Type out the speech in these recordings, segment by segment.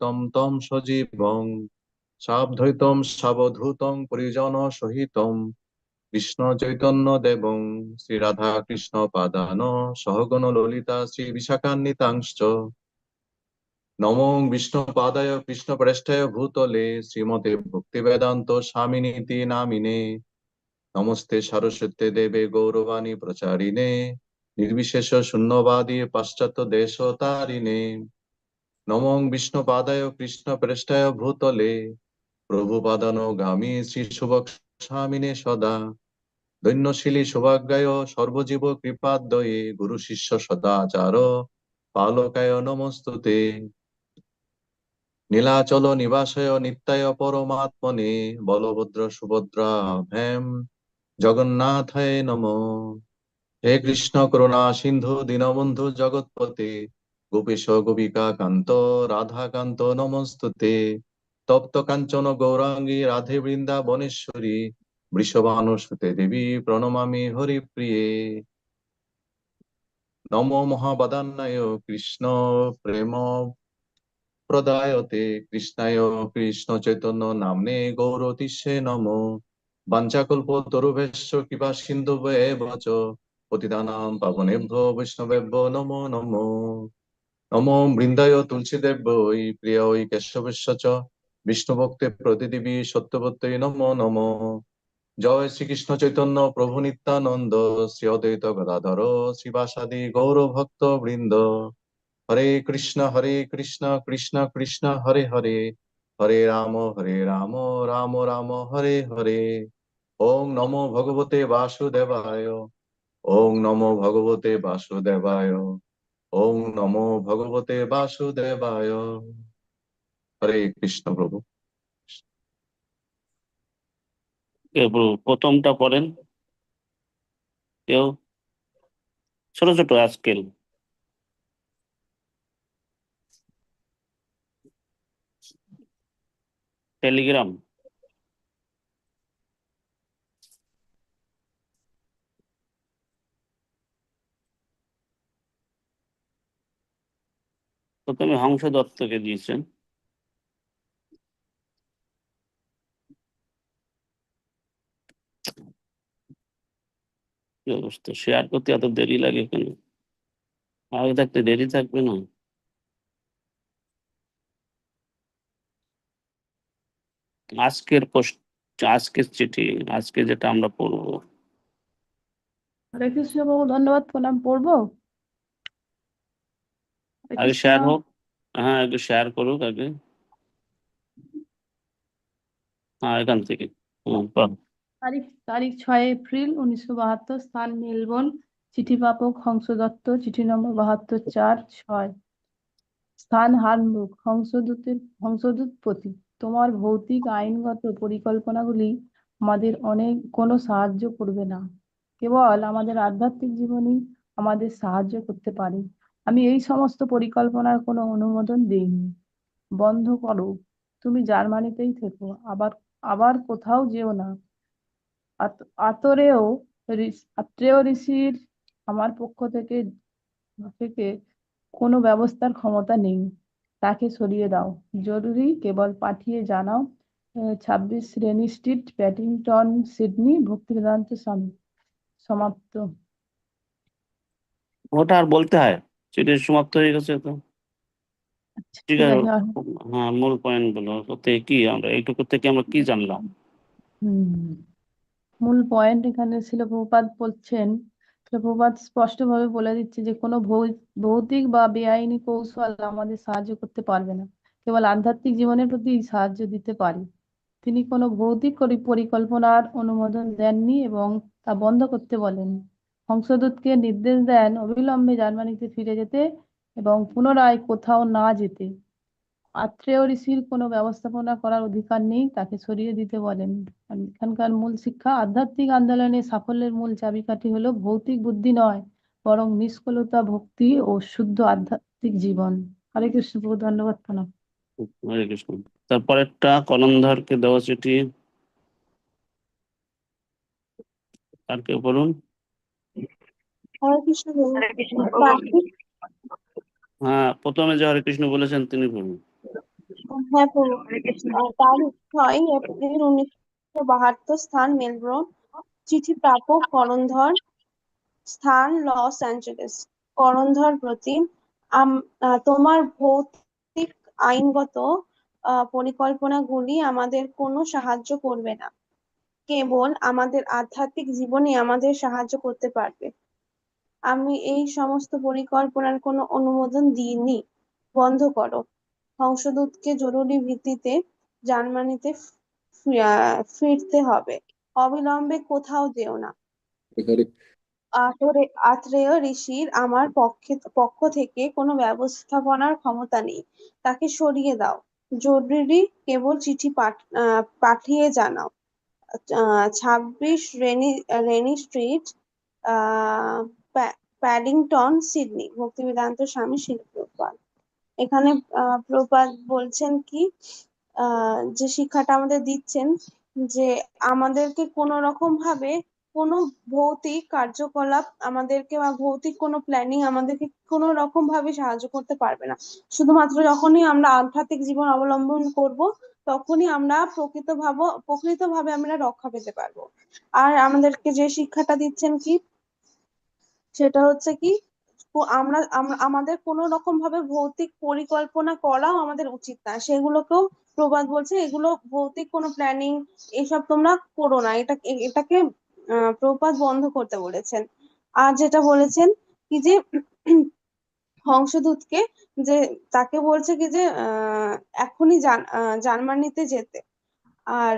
সহিতম তম সজীবং সাবধৈতম সাবধূতং পরিজন সহিতম কৃষ্ণ চৈতন্য দেবং, শ্রী রাধা কৃষ্ণ পাদান, সহগণ ললিতা শ্রী বিশাখান্বিতাংশ নমো বিষ্ণু পাদায় কৃষ্ণ প্রেষ্ঠায় ভূতলে শ্রীমতে ভক্তি বেদান্ত স্বামিনীতি নামিনে। নমস্তে সরস্বতী দেবে গৌরবাণী প্রচারিণে। নির্বিশেষ শূন্যবাদী পাশ্চাত্য দেশ তারিণে নমো বিষ্ণু পাদায় কৃষ্ণ প্রেষ্ঠায় ভূতলে। প্রভু পাদানো গামী শ্রী শুভক সদা। দৈন্যশীলী সৌভাগ্যায় সর্বজীব কৃপাদ্বয়ে গুরু শিষ্য সদাচার পালকায় নমস্তুতে। নীলাচল নিবাসয় নিত্যায় পরমাত্মনে বলভদ্র সুভদ্রা ভ্যাম জগন্নাথায় নম। হে কৃষ্ণ করুণা সিন্ধু দীনবন্ধু জগৎপতে গোপেশ গোপিকা কান্ত রাধাকান্ত নমস্তুতে। তপ্ত কাঞ্চন গৌরাঙ্গী, রাধে বৃন্দাবনেশ্বরী বৃষভানুসুতে দেবী, প্রণমামি হরিপ্রিয়ে। নমো মহাবদান্নায় কৃষ্ণ প্রেম প্রদায়তে, কৃষ্ণায় কৃষ্ণ চৈতন্য নামনে গৌরতিষ্যে নম। বাঞ্চাকল্প তরুভেশ্য কৃপা সিন্ধু বচ, পতিতানাম পাবনেভ্য বৈষ্ণবেভ্য নমো নমো। নমো বৃন্দায় তুলসীদেব ওই প্রিয় ওই কেশবেশ্য চ বিষ্ণু ভক্তে প্রতিদেবী সত্যবত্যই নমো নমো। জয় শ্রীকৃষ্ণ চৈতন্য প্রভু নিত্যানন্দ, শ্রী অদ্বৈত গদাধর শ্রীবাসাদি গৌর ভক্ত বৃন্দ। হরে কৃষ্ণ হরে কৃষ্ণ কৃষ্ণ কৃষ্ণ, হরে হরে। হরে রাম হরে রাম রাম রাম, হরে হরে। ওং নমো ভগবতে বাসুদেবায়। ওং নমো ভগবতে বাসুদেবায়। ওং নমো ভগবতে বাসুদেবায়। হরে কৃষ্ণ প্রভু। প্রথমটা পড়েন। কেউ? ছোট ছোট আজকেল টেলিগ্রাম। প্রথমে হংস দত্তকে দিয়েছেন। অবস্থা? শেয়ার করতে এত দেরি লাগে কেন? আগে থাকতে দেরি থাকবে না। আজকের পোস্ট আজকের চিঠি, আজকে যেটা আমরা পড়ব। কৃষ্ণ বাবু ধন্যবাদ প্রণাম, পড়ব? আগে শেয়ার হোক। হ্যাঁ একটু শেয়ার করুক আগে। হ্যাঁ এখান থেকে। তারিখ তারিখ ছয় এপ্রিল উনিশশো বাহাত্তর স্থান মেলবোর্ন চিঠি প্রাপক হংস দত্ত চিঠি নম্বর বাহাত্তর চার ছয়। স্থান হারমুখ হংসদূতের হংসদূত প্রতি। তোমার ভৌতিক আইনগত পরিকল্পনাগুলি আমাদের অনেক কোনো সাহায্য করবে না। কেবল আমাদের আধ্যাত্মিক জীবনই আমাদের সাহায্য করতে পারে। আমি এই সমস্ত পরিকল্পনার কোনো অনুমোদন দিইনি। বন্ধ করো, তুমি জার্মানিতেই থেকো, আবার আবার কোথাও যেও না। আত- আতরেয় ঋষ- আত্রেয় ঋষির আমার পক্ষ থেকে থেকে কোনো ব্যবস্থার ক্ষমতা নেই। তাকে সরিয়ে দাও। জরুরি কেবল পাঠিয়ে জানাও ছাব্বিশ Rennie street Paddington Sydney, Bhaktivedanta Swami সমাপ্ত। ওটা আর বলতে হয়? চিঠি সমাপ্ত হয়ে গেছে তো। আচ্ছা, ঠিক আছে। হ্যাঁ মূল পয়েন্টগুলো কোথায় কি আমরা এইটুকু থেকে আমরা কি জানলাম? মূল পয়েন্ট এখানে ছিল প্রভুপাদ বলছেন। প্রভুপাদ স্পষ্টভাবে বলে দিচ্ছে যে কোনো ভৌ- ভৌতিক বা বেআইনি কৌশল আমাদের সাহায্য করতে পারবে না। কেবল আধ্যাত্মিক জীবনের প্রতি সাহায্য দিতে পারে। তিনি কোনো ভৌতিক পরিকল্পনার অনুমোদন দেননি এবং তা বন্ধ করতে বলেন হংসদূতকে নির্দেশ দেন অবিলম্বে জার্মানিতে ফিরে যেতে এবং পুনরায় কোথাও না যেতে। আত্রেয় ঋষির কোনো ব্যবস্থাপনা করার অধিকার নেই, তাকে সরিয়ে দিতে বলেন। এখানকার মূল শিক্ষা, আধ্যাত্মিক আন্দোলনে সাফল্যের মূল চাবিকাঠি হলো ভৌতিক বুদ্ধি নয়, বরং নিষ্কলতা, ভক্তি ও শুদ্ধ আধ্যাত্মিক জীবন। হরে কৃষ্ণ, প্রভু ধন্যবাদ প্রণাম। হরে কৃষ্ণ। তারপরেরটা কলমধরকে দেওয়া চিঠি। আর বলুন হরে কৃষ্ণ প্রভু কার্তিক হ্যাঁ প্রথমে যে হরে কৃষ্ণ বলেছেন তিনি বলুন। হ্যাঁ প্রভু। ছয় এপ্রিল উনিশশো বাহাত্তর স্থান মেলবোর্ন। চিঠি প্রাপক করণধর স্থান লস অ্যাঞ্জেলেস। করণধর প্রতি আম- আহ, তোমার ভৌতিক আইনগত আহ, পরিকল্পনাগুলি আমাদের কোনো সাহায্য করবে না। কেবল আমাদের আধ্যাত্মিক জীবনে আমাদের সাহায্য করতে পারবে। আমি এই সমস্ত পরিকল্পনার কোনো অনুমোদন দিইনি। বন্ধ করো। হংসদূতকে জরুরি ভিত্তিতে জার্মানিতে ফিরতে হবে। অবিলম্বে কোথাও যেও না। আতরে আত্রেয় ঋষির আমার পক্ষে পক্ষ থেকে কোনো ব্যবস্থাপনার ক্ষমতা নেই। তাকে সরিয়ে দাও। জরুরি কেবল চিঠি পাঠ আহ, পাঠিয়ে জানাও। আহ, ছাব্বিশ Rennie Rennie street ah, Paddington, Sydney, Bhaktivedanta Swami শিলপ্রপাত এখানে প্রপাত বলছেন কি যে শিক্ষাটা আমাদের দিচ্ছেন যে আমাদেরকে কোনো রকম ভাবে কোনো ভৌতিক কার্যকলাপ আমাদেরকে বা ভৌতিক কোনো প্ল্যানিং আমাদেরকে কোনো রকম ভাবে সাহায্য করতে পারবে না। শুধুমাত্র যখনই আমরা আধ্যাত্মিক জীবন অবলম্বন করব, তখনই আমরা প্রকৃত ভাব প্রকৃত ভাবে আমরা রক্ষা পেতে পারব। আর আমাদেরকে যে শিক্ষাটা দিচ্ছেন কি সেটা হচ্ছে কি আমরা আমাদের কোনো রকম ভাবে ভৌতিক পরিকল্পনা করাও আমাদের উচিত না। সেগুলোকেও প্রবাদ বলছে, এগুলো ভৌতিক কোনো প্ল্যানিং এসব তোমরা করো না। এটা, এটাকে প্রপাত বন্ধ করতে বলেছেন। আর যেটা বলেছেন কি যে, হংসদূতকে যে, তাকে বলছে কি যে এখনই জার্মানিতে যেতে। আর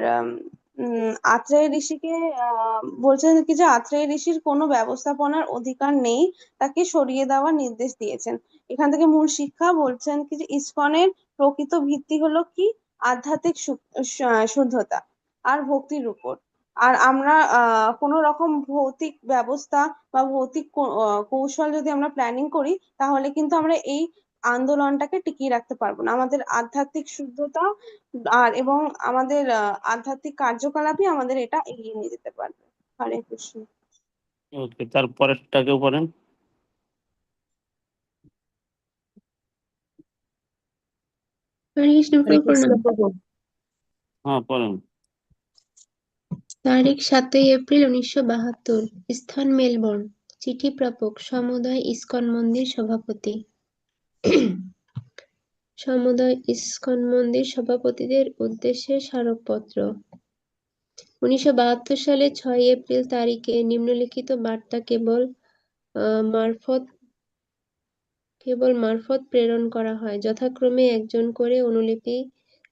আত্রেয় ঋষিকে আহ বলছেন কি যে আত্রেয় ঋষির কোনো ব্যবস্থাপনার অধিকার নেই, তাকে সরিয়ে দেওয়ার নির্দেশ দিয়েছেন। এখান থেকে মূল শিক্ষা বলছেন কি যে ইসকনের প্রকৃত ভিত্তি হলো কি? আধ্যাত্মিক শুদ্ধতা আর ভক্তির উপর। আর আমরা কোনো রকম ভৌতিক ব্যবস্থা বা ভৌতিক কৌশল যদি আমরা প্ল্যানিং করি, তাহলে কিন্তু আমরা এই আন্দোলনটাকে টিকিয়ে রাখতে পারব না। আমাদের আধ্যাত্মিক শুদ্ধতা আর এবং আমাদের আহ, আধ্যাত্মিক কার্যকলাপই আমাদের এটা এগিয়ে নিয়ে যেতে পারবে। হরে কৃষ্ণ। ওকে তারপরেরটা কেউ পড়েন। হরে কৃষ্ণ হরে প্রভু কৃষ্ণ। প্রণাম প্রভু হ্যাঁ পড়েন। তারিখ সাতই এপ্রিল উনিশশো বাহাত্তর স্থান মেলবোর্ন চিঠি প্রাপক সমুদয় ইস্কন মন্দির সভাপতি। সমুদয় ইস্কন মন্দির সভাপতিদের উদ্দেশ্যে স্মারকপত্র। উনিশশো বাহাত্তর সালে ছয় এপ্রিল তারিখে নিম্নলিখিত বার্তা কেবল মারফত কেবল মারফত প্রেরণ করা হয়। যথাক্রমে একজন করে অনুলিপি,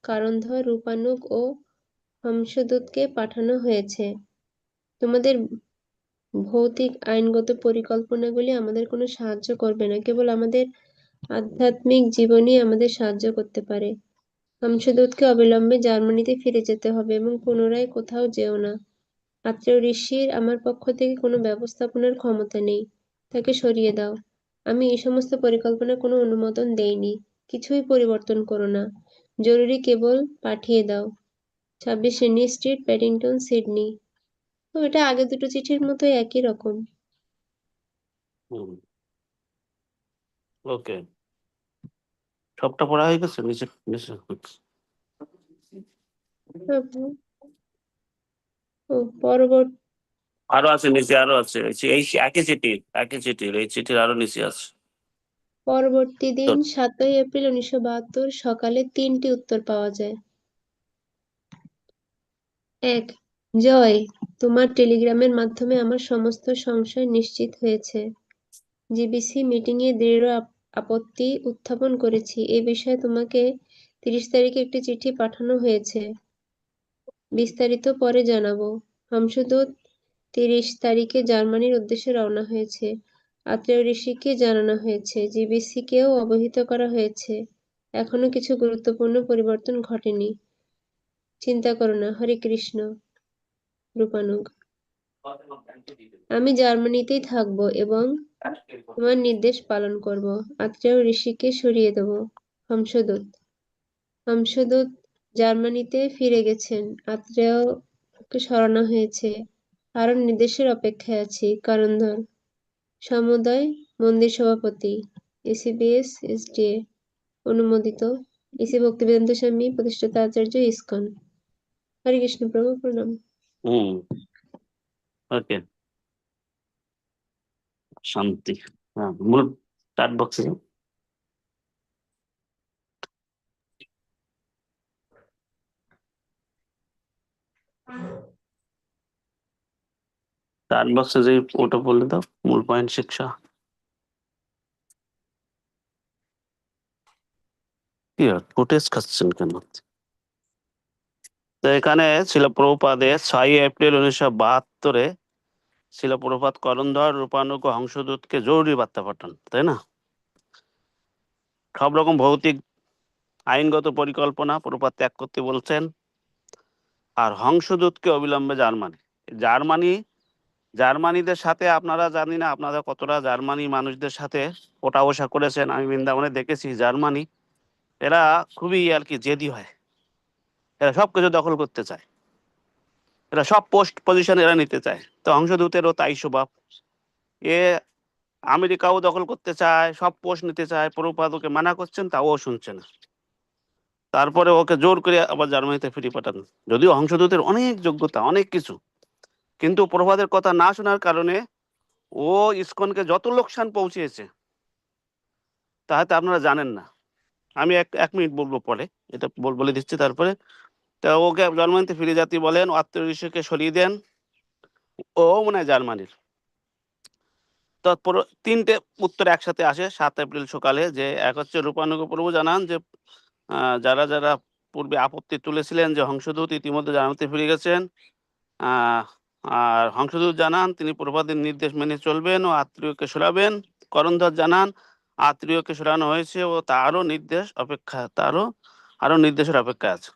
কারণধর রূপানুক ও হংসদূতকে পাঠানো হয়েছে। তোমাদের ভৌতিক, আইনগত পরিকল্পনাগুলি আমাদের কোনো সাহায্য করবে না। কেবল আমাদের আধ্যাত্মিক জীবনই আমাদের সাহায্য করতে পারে। হংসদূতকে অবিলম্বে জার্মানিতে ফিরে যেতে হবে এবং পুনরায় কোথাও যেও না। আত্মীয় ঋষির আমার পক্ষ থেকে কোনো ব্যবস্থাপনার ক্ষমতা নেই। তাকে সরিয়ে দাও। আমি এই সমস্ত পরিকল্পনার কোনো অনুমোদন দেইনি। কিছুই পরিবর্তন করো না। জরুরি কেবল পাঠিয়ে দাও। ছাব্বিশ রেনি স্ট্রিট, প্যাডিংটন, সিডনি। তো এটা আগে দুটো চিঠির মতো একই রকম। ওকে। সবটা পড়া হয়ে গেছে? নিচে নিচে পরবর্তী আরও আছে নিচে আরও আছে। এই একই চিঠি একই চিঠির এই চিঠির আরও নিচে আছে। পরবর্তী দিন সাতই এপ্রিল উনিশশো বাহাত্তর সকালে তিনটি উত্তর পাওয়া যায়। এক জয় তোমার টেলিগ্রামের মাধ্যমে আমার সমস্ত সংশয় নিশ্চিত হয়েছে। জিবিসি মিটিং এ দৃঢ় আপত্তি উত্থাপন করেছি। এ বিষয়ে তোমাকে তিরিশ তারিখে একটি চিঠি পাঠানো হয়েছে। বিস্তারিত পরে জানাব। হংসদূত তিরিশ তারিখে জার্মানির উদ্দেশ্যে রওনা হয়েছে। আত্রেয় ঋষিকে জানানো হয়েছে। জিবিসি কেও অবহিত করা হয়েছে। এখনও কিছু গুরুত্বপূর্ণ পরিবর্তন ঘটেনি। চিন্তা করো না। হরে কৃষ্ণ। রূপানুগ। আমি জার্মানিতেই থাকব এবং তোমার নির্দেশ পালন করব। আত্রেয় ঋষিকে সরিয়ে দেব। হংসদূত। হংসদূত জার্মানিতে ফিরে গেছেন। আত্রেয়কে সরানো হয়েছে। আরও নির্দেশের অপেক্ষায় আছি। করণধর সমুদয় মন্দির সভাপতি, এসিবিএস এসডিএ অনুমোদিত এসি ভক্তিবেদান্ত স্বামী প্রতিষ্ঠাতা আচার্য ইসকন। হরে কৃষ্ণ প্রভু, প্রণাম। ওকে। শান্তি। হ্যাঁ মূল চার্ট বক্সে চার্ট বক্সে যে ওটা বলে দাও, মূল পয়েন্ট শিক্ষা। কি ফুটেজ খাচ্ছেন কেন? তো এখানে ছিল প্রভুপাদের ছয় এপ্রিল উনিশশো বাহাত্তরে ছিল প্রভুপাত করণধর রূপানুগ হংসদূতকে জরুরি বার্তা পাঠান, তাই না? সব রকম ভৌতিক আইনগত পরিকল্পনা প্রভুপাত ত্যাগ করতে বলছেন। আর হংসদূতকে অবিলম্বে জার্মানি। জার্মানি, জার্মানিদের সাথে আপনারা জানি না, আপনারা কতটা জার্মানি মানুষদের সাথে ওটা ওষা করেছেন, আমি বৃন্দাবনে দেখেছি জার্মানি। এরা খুবই আর কি জেদি হয়। এরা সবকিছু দখল করতে চায়। এরা সব পোস্ট পজিশন এরা নিতে চায়। তো হংসদূতেরও তাই স্বভাব। এ আমেরিকাও দখল করতে চায়, সব পোস্ট নিতে চায়, প্রভুপাদ ওকে মানা করছেন তাও শুনছে না। তারপরে ওকে জোর করে আবার জার্মানিতে ফিরিয়ে পাঠান। যদিও হংসদূতের অনেক যোগ্যতা, অনেক কিছু। কিন্তু প্রভাদের কথা না শোনার কারণে ও ইসকনকে যত লোকসান পৌঁছিয়েছে, তাহাতে আপনারা জানেন না। আমি এক এক মিনিট বলব পরে, এটা বলে দিচ্ছি তারপরে। তা ওকে জার্মানিতে ফিরে যাতে বলেন আত্মীয়কে সরিয়ে দেন। ও মনে হয় জার্মানির। তারপর তিনটে উত্তর একসাথে আসে সাত এপ্রিল সকালে যে এক হচ্ছে রূপানুগ প্রভু জানান যে যারা যারা পূর্বে আপত্তি তুলেছিলেন যে হংসদূত ইতিমধ্যে জানাতে ফিরে গেছেন আর হংসদূত জানান তিনি প্রভাদের নির্দেশ মেনে চলবেন ও আত্মীয়কে সরাবেন। করণধর জানান আত্মীয়কে সরানো হয়েছে ও তারও নির্দেশ অপেক্ষা তারও আরও নির্দেশের অপেক্ষা আছে।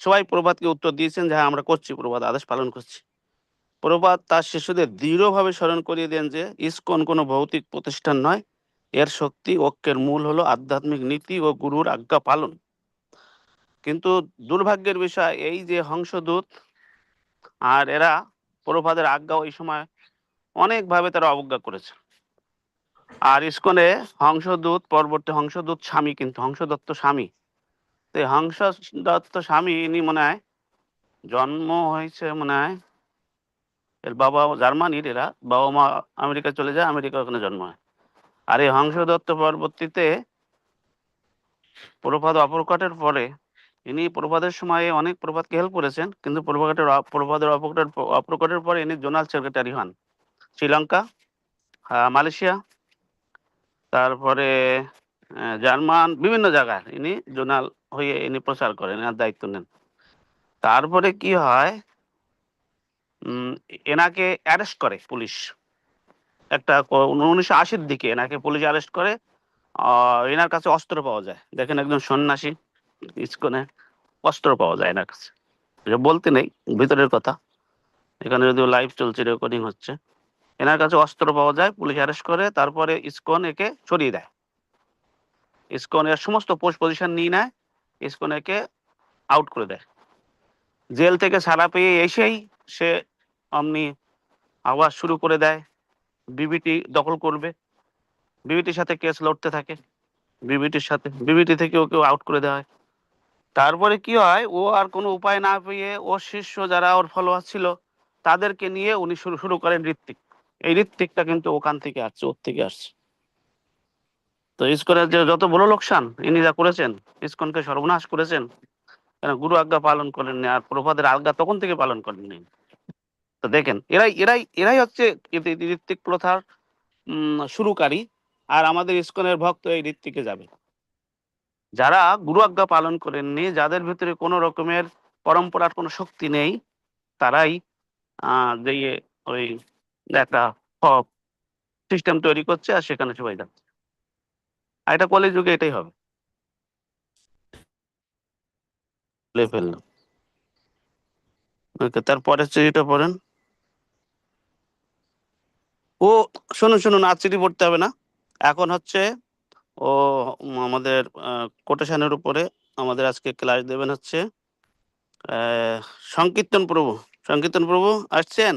সবাই প্রভাতকে উত্তর দিয়েছেন হ্যাঁ আমরা করছি প্রভাত, আদেশ পালন করছি। প্রভাত তার শিশুদের দৃঢ়ভাবে স্মরণ করিয়ে দেন যে ইসকন কোনো ভৌতিক প্রতিষ্ঠান নয়। এর শক্তি, ঐক্যের মূল হলো আধ্যাত্মিক নীতি ও গুরুর আজ্ঞা পালন। কিন্তু দুর্ভাগ্যের বিষয় এই যে হংসদূত আর এরা প্রভাদের আজ্ঞা ওই সময় অনেকভাবে তারা অবজ্ঞা করেছে। আর ইস্কনে হংসদূত, পরবর্তী হংসদূত স্বামী কিন্তু, হংসদত্ত স্বামী। তো এই হংসদত্ত স্বামী ইনি মনে হয় জন্ম হয়েছে মনে হয়। এর বাবা জার্মানির, এরা বাবা মা আমেরিকা চলে যায়, আমেরিকা ওখানে জন্ম হয়। আর এই হংস দত্ত পরবর্তীতে প্রভাত অপরকটের পরে ইনি প্রভাতের সময়ে অনেক প্রভাতকে হেল্প করেছেন, কিন্তু প্রভাতের প্রভাতের অপকটের অপরকটের পরে ইনি জোনাল সেক্রেটারি হন। শ্রীলঙ্কা মালয়েশিয়া, তারপরে জার্মান, বিভিন্ন জায়গায় ইনি জোনাল হয়ে ইনি প্রচার করেন এনার দায়িত্ব নেন। তারপরে কি হয়? এনাকে অ্যারেস্ট করে পুলিশ। একটা উনিশশো আশির দিকে এনাকে পুলিশ অ্যারেস্ট করে। এনার কাছে অস্ত্র পাওয়া যায়। দেখেন একজন সন্ন্যাসী, ইস্কনে অস্ত্র পাওয়া যায় এনার কাছে। বলতে নেই, ভিতরের কথা। এখানে যদিও লাইভ চলছে রেকর্ডিং হচ্ছে। এনার কাছে অস্ত্র পাওয়া যায়, পুলিশ অ্যারেস্ট করে, তারপরে ইস্কন একে সরিয়ে দেয়। ইসকন এর সমস্ত পোস্ট পজিশন নিয়ে নেয়। ইসকন একে আউট করে দেয়। জেল থেকে ছাড়া পেয়ে এসেই সে অমনি আওয়াজ শুরু করে দেয়। বিবিটি দখল করবে। বিবিটির সাথে কেস লড়তে থাকে। বিবিটির সাথে, বিবিটি থেকে ওকে আউট করে দেওয়া হয়। তারপরে কি হয়? ও আর কোনো উপায় না পেয়ে ও শিষ্য যারা ওর ফলোয়ার ছিল, তাদেরকে নিয়ে উনি শুরু শুরু করেন ঋত্বিক। এই ঋত্বিকটা কিন্তু ওখান থেকে আসছে, ওর থেকে আসছে। তো ইস্কনের যে যত বড় লোকসান ইনি যা করেছেন, ইস্কনকে সর্বনাশ করেছেন, কেন গুরু আজ্ঞা পালন করেননি আর প্রভাদের আজ্ঞা তখন থেকে পালন করেননি। তো দেখেন, এরাই এরাই এরাই হচ্ছে ঋত্বিক প্রথার শুরুকারী আর আমাদের ইস্কনের ভক্ত এই ঋত্বিকে যাবে। যারা গুরু আজ্ঞা পালন করেননি, যাদের ভিতরে কোনো রকমের পরম্পরার কোনো শক্তি নেই, তারাই যে ওই, একটা সিস্টেম তৈরি করছে আর সেখানে সবাই যাচ্ছে। আর এটা কলেজ যুগে এটাই হবে। তারপরে চিঠিটা পড়েন। ও, শুনুন শুনুন, আর চিঠি পড়তে হবে না। এখন হচ্ছে ও আমাদের কোটেশনের উপরে আমাদের আজকে ক্লাস দেবেন হচ্ছে সংকীর্তন প্রভু। সংকীর্তন প্রভু, আসছেন?